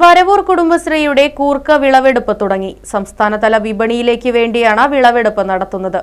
വരവൂർ കുടുംബശ്രീയുടെ കൂർക്ക വിളവെടുപ്പ് തുടങ്ങി. സംസ്ഥാനതല വിപണിയിലേക്ക് വേണ്ടിയാണ് വിളവെടുപ്പ് നടത്തുന്നത്.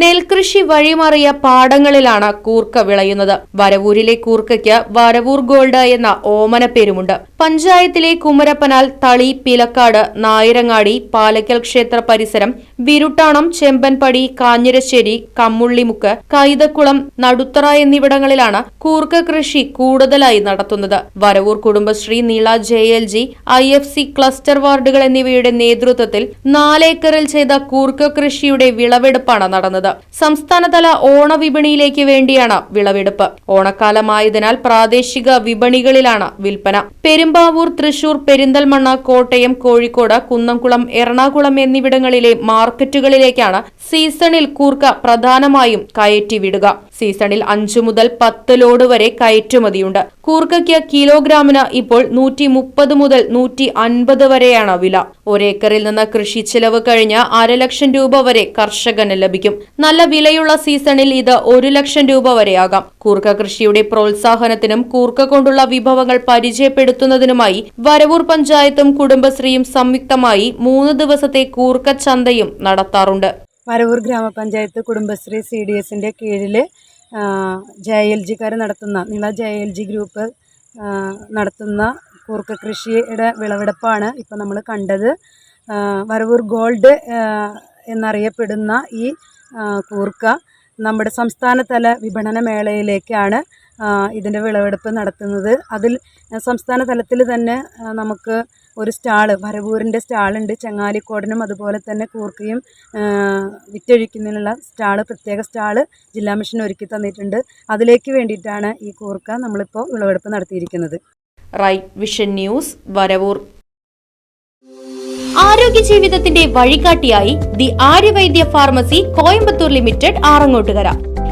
നെൽകൃഷി വഴിമറിയ പാടങ്ങളിലാണ് കൂർക്ക വിളയുന്നത്. വരവൂരിലെ കൂർക്കയ്ക്ക് വരവൂർ ഗോൾഡ് എന്ന ഓമന പേരുമുണ്ട്. പഞ്ചായത്തിലെ കുമരപ്പനാൽ തളി പിലക്കാട് നായരങ്ങാടി പാലക്കൽ ക്ഷേത്ര പരിസരം വിരുട്ടാണം ചെമ്പൻപടി കാഞ്ഞിരശ്ശേരി കമ്മുള്ളിമുക്ക് കൈതക്കുളം നടുത്തറ എന്നിവിടങ്ങളിലാണ് കൂർക്ക കൃഷി കൂടുതലായി നടത്തുന്നത്. Varavoor Kudumbashree Nila J L G I F C cluster വാർഡുകൾ എന്നിവയുടെ നേതൃത്വത്തിൽ നാലേക്കറിൽ ചെയ്ത കൂർക്ക കൃഷിയുടെ വിളവെടുപ്പാണ് നടന്നത്. സംസ്ഥാനതല ഓണവിപണിയിലേക്ക് വേണ്ടിയാണ് വിളവെടുപ്പ്. ഓണക്കാലമായതിനാൽ പ്രാദേശിക വിപണികളിലാണ് വിൽപ്പന. പെരുമ്പാവൂർ തൃശൂർ പെരിന്തൽമണ്ണ കോട്ടയം കോഴിക്കോട് കുന്നംകുളം എറണാകുളം എന്നിവിടങ്ങളിലെ മാർക്കറ്റുകളിലേക്കാണ് സീസണിൽ കൂർക്ക പ്രധാനമായും കയറ്റി വിടുക. സീസണിൽ അഞ്ചു മുതൽ പത്ത് ലോഡ് വരെ കയറ്റുമതിയുണ്ട്. കൂർക്കയ്ക്ക് കിലോഗ്രാമിന് ഇപ്പോൾ നൂറ്റി മുപ്പത് മുതൽ നൂറ്റി അൻപത് വരെയാണ് വില. ഒരേക്കറിൽ നിന്ന് കൃഷി ചെലവ് കഴിഞ്ഞ് അരലക്ഷം രൂപ വരെ കർഷകന് ലഭിക്കും. നല്ല വിലയുള്ള സീസണിൽ ഇത് ഒരു ലക്ഷം രൂപ വരെയാകാം. കൂർക്ക കൃഷിയുടെ പ്രോത്സാഹനത്തിനും കൂർക്ക കൊണ്ടുള്ള വിഭവങ്ങൾ പരിചയപ്പെടുത്തുന്നതിനുമായി വരവൂർ പഞ്ചായത്തും കുടുംബശ്രീയും സംയുക്തമായി മൂന്ന് ദിവസത്തെ കൂർക്ക ചന്തയും നടത്താറുണ്ട്. വരവൂർ ഗ്രാമപഞ്ചായത്ത് കുടുംബശ്രീ സി ഡി എസിന്റെ കീഴിൽ ജെ എൽ ജിക്കാർ നടത്തുന്ന Nila J L G group നടത്തുന്ന കൂർക്ക കൃഷിയുടെ വിളവെടുപ്പാണ് ഇപ്പോൾ നമ്മൾ കണ്ടത്. വരവൂർ ഗോൾഡ് എന്നറിയപ്പെടുന്ന ഈ കൂർക്ക നമ്മുടെ സംസ്ഥാനതല വിപണന മേളയിലേക്കാണ് ഇതിന്റെ വിളവെടുപ്പ് നടത്തുന്നത്. അതിൽ സംസ്ഥാന തലത്തിൽ തന്നെ നമുക്ക് ഒരു സ്റ്റാൾ വരവൂരിന്റെ സ്റ്റാളുണ്ട്. ചങ്ങാലിക്കോടനും അതുപോലെ തന്നെ കൂർക്കയും വിറ്റഴിക്കുന്നതിനുള്ള സ്റ്റാൾ പ്രത്യേക സ്റ്റാൾ ജില്ലാ മിഷൻ ഒരുക്കി തന്നിട്ടുണ്ട്. അതിലേക്ക് വേണ്ടിയിട്ടാണ് ഈ കൂർക്ക നമ്മളിപ്പോൾ വിളവെടുപ്പ് നടത്തിയിരിക്കുന്നത്. Right vision news Varavoor. ആരോഗ്യ ജീവിതത്തിന്റെ വഴികാട്ടിയായി the Aryavaidya pharmacy Coimbatore limited Arangottukara.